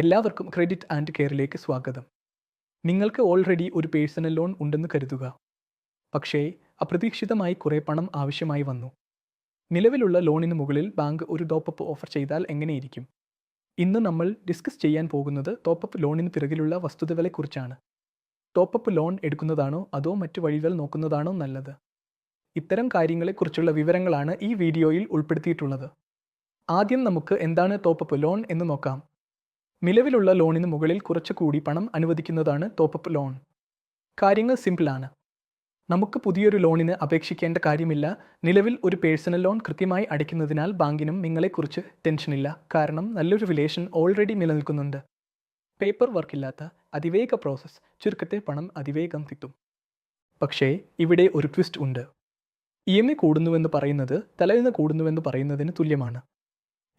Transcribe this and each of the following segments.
എല്ലാവർക്കും credit and കെയറിലേക്ക് സ്വാഗതം. നിങ്ങൾക്ക് ഓൾറെഡി ഒരു പേഴ്സണൽ ലോൺ ഉണ്ടെന്ന് കരുതുക. പക്ഷേ അപ്രതീക്ഷിതമായി കുറേ പണം ആവശ്യമായി വന്നു. നിലവിലുള്ള ലോണിന് മുകളിൽ ബാങ്ക് ഒരു ടോപ്പപ്പ് ഓഫർ ചെയ്താൽ എങ്ങനെയിരിക്കും? ഇന്ന് നമ്മൾ ഡിസ്കസ് ചെയ്യാൻ പോകുന്നത് ടോപ്പപ്പ് ലോണിന് പിറകിലുള്ള വസ്തുതകളെക്കുറിച്ചാണ് ടോപ്പപ്പ് ലോൺ എടുക്കുന്നതാണോ അതോ മറ്റു വഴികൾ നോക്കുന്നതാണോ നല്ലത്? ഇത്തരം കാര്യങ്ങളെക്കുറിച്ചുള്ള വിവരങ്ങളാണ് ഈ വീഡിയോയിൽ ഉൾപ്പെടുത്തിയിട്ടുള്ളത്. ആദ്യം നമുക്ക് എന്താണ് ടോപ്പപ്പ് ലോൺ എന്ന് നോക്കാം. നിലവിലുള്ള ലോണിന് മുകളിൽ കുറച്ചുകൂടി പണം അനുവദിക്കുന്നതാണ് ടോപ്പപ്പ് ലോൺ കാര്യങ്ങൾ സിമ്പിളാണ് നമുക്ക് പുതിയൊരു ലോണിന് അപേക്ഷിക്കേണ്ട കാര്യമില്ല. നിലവിൽ ഒരു പേഴ്സണൽ ലോൺ കൃത്യമായി അടയ്ക്കുന്നതിനാൽ ബാങ്കിനും നിങ്ങളെക്കുറിച്ച് ടെൻഷനില്ല കാരണം നല്ലൊരു റിലേഷൻ ഓൾറെഡി നിലനിൽക്കുന്നുണ്ട്. പേപ്പർ വർക്ക് ഇല്ലാത്ത അതിവേഗ പ്രോസസ്സ് ചുരുക്കത്തെ പണം അതിവേഗം കിട്ടും. പക്ഷേ ഇവിടെ ഒരു ട്വിസ്റ്റ് ഉണ്ട്. ഇ എം ഐ കൂടുന്നുവെന്ന് പറയുന്നത് തലേന്ന് കൂടുന്നുവെന്ന് പറയുന്നതിന് തുല്യമാണ്.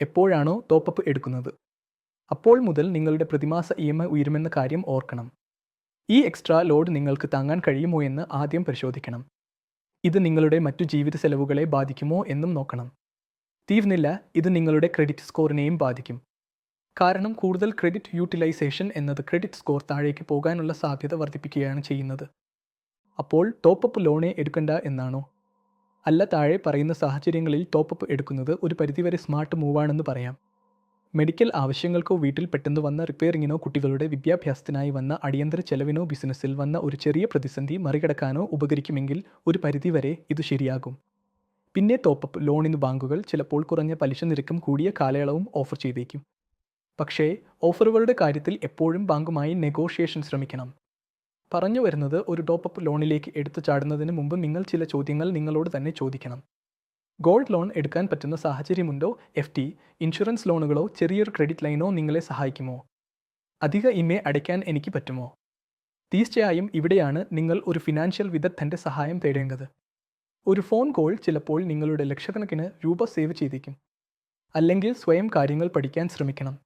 എപ്പോഴാണോ ടോപ്പപ്പ് എടുക്കുന്നത്. അപ്പോൾ മുതൽ നിങ്ങളുടെ പ്രതിമാസ ഇ എം ഐ ഉയരുമെന്ന കാര്യം ഓർക്കണം. ഈ എക്സ്ട്രാ ലോഡ് നിങ്ങൾക്ക് താങ്ങാൻ കഴിയുമോ എന്ന് ആദ്യം പരിശോധിക്കണം. ഇത് നിങ്ങളുടെ മറ്റു ജീവിത ചെലവുകളെ ബാധിക്കുമോ എന്നും നോക്കണം. തീർന്നില്ല ഇത് നിങ്ങളുടെ ക്രെഡിറ്റ് സ്കോറിനെയും ബാധിക്കും. കാരണം കൂടുതൽ ക്രെഡിറ്റ് യൂട്ടിലൈസേഷൻ എന്നത് ക്രെഡിറ്റ് സ്കോർ താഴേക്ക് പോകാനുള്ള സാധ്യത വർദ്ധിപ്പിക്കുകയാണ് ചെയ്യുന്നത്. അപ്പോൾ ടോപ്പപ്പ് ലോണേ എടുക്കണ്ട എന്നാണോ? അല്ല താഴെ പറയുന്ന സാഹചര്യങ്ങളിൽ ടോപ്പപ്പ് എടുക്കുന്നത് ഒരു പരിധിവരെ സ്മാർട്ട് മൂവാണെന്ന് പറയാം. മെഡിക്കൽ ആവശ്യങ്ങൾക്കോ വീട്ടിൽ പെട്ടെന്ന് വന്ന റിപ്പയറിങ്ങിനോ കുട്ടികളുടെ വിദ്യാഭ്യാസത്തിനായി വന്ന അടിയന്തര ചെലവിനോ ബിസിനസ്സിൽ വന്ന ഒരു ചെറിയ പ്രതിസന്ധി മറികടക്കാനോ ഉപകരിക്കുമെങ്കിൽ ഒരു പരിധിവരെ ഇത് ശരിയാകും. പിന്നെ ടോപ്പപ്പ് ലോണിന് ബാങ്കുകൾ ചിലപ്പോൾ കുറഞ്ഞ പലിശ നിരക്കും കൂടിയ കാലയളവും ഓഫർ ചെയ്തേക്കും. പക്ഷേ ഓഫറുകളുടെ കാര്യത്തിൽ എപ്പോഴും ബാങ്കുമായി നെഗോഷിയേഷൻ ശ്രമിക്കണം. പറഞ്ഞു വരുന്നത് ഒരു ടോപ്പപ്പ് ലോണിലേക്ക് എടുത്തു ചാടുന്നതിന് മുമ്പ് നിങ്ങൾ ചില ചോദ്യങ്ങൾ നിങ്ങളോട് തന്നെ ചോദിക്കണം. ഗോൾഡ് ലോൺ എടുക്കാൻ പറ്റുന്ന സാഹചര്യമുണ്ടോ? എഫ് ടി ഇൻഷുറൻസ് ലോണുകളോ ചെറിയൊരു ക്രെഡിറ്റ് ലൈനോ നിങ്ങളെ സഹായിക്കുമോ? അധിക ഇമേ അടയ്ക്കാൻ എനിക്ക് പറ്റുമോ? തീർച്ചയായും ഇവിടെയാണ് നിങ്ങൾ ഒരു ഫിനാൻഷ്യൽ വിദഗ്ധന്റെ സഹായം തേടേണ്ടത്. ഒരു ഫോൺ കോൾ ചിലപ്പോൾ നിങ്ങളുടെ ലക്ഷക്കണക്കിന് രൂപ സേവ് ചെയ്തേക്കും. അല്ലെങ്കിൽ സ്വയം കാര്യങ്ങൾ പഠിക്കാൻ ശ്രമിക്കണം.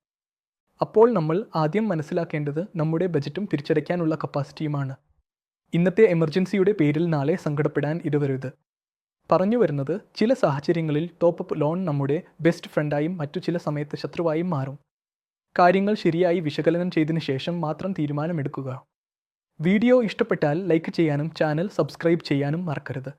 അപ്പോൾ നമ്മൾ ആദ്യം മനസ്സിലാക്കേണ്ടത് നമ്മുടെ ബജറ്റും തിരിച്ചടയ്ക്കാനുള്ള കപ്പാസിറ്റിയുമാണ്. ഇന്നത്തെ എമർജൻസിയുടെ പേരിൽ നാളെ സങ്കടപ്പെടാൻ ഇടവരുത് പറഞ്ഞു വരുന്നത് ചില സാഹചര്യങ്ങളിൽ ടോപ്പപ്പ് ലോൺ നമ്മുടെ ബെസ്റ്റ് ഫ്രണ്ടായും മറ്റു ചില സമയത്ത് ശത്രുവായും മാറും. കാര്യങ്ങൾ ശരിയായി വിശകലനം ചെയ്തതിനു ശേഷം മാത്രം തീരുമാനമെടുക്കുക. വീഡിയോ ഇഷ്ടപ്പെട്ടാൽ ലൈക്ക് ചെയ്യാനും ചാനൽ സബ്സ്ക്രൈബ് ചെയ്യാനും മറക്കരുത്.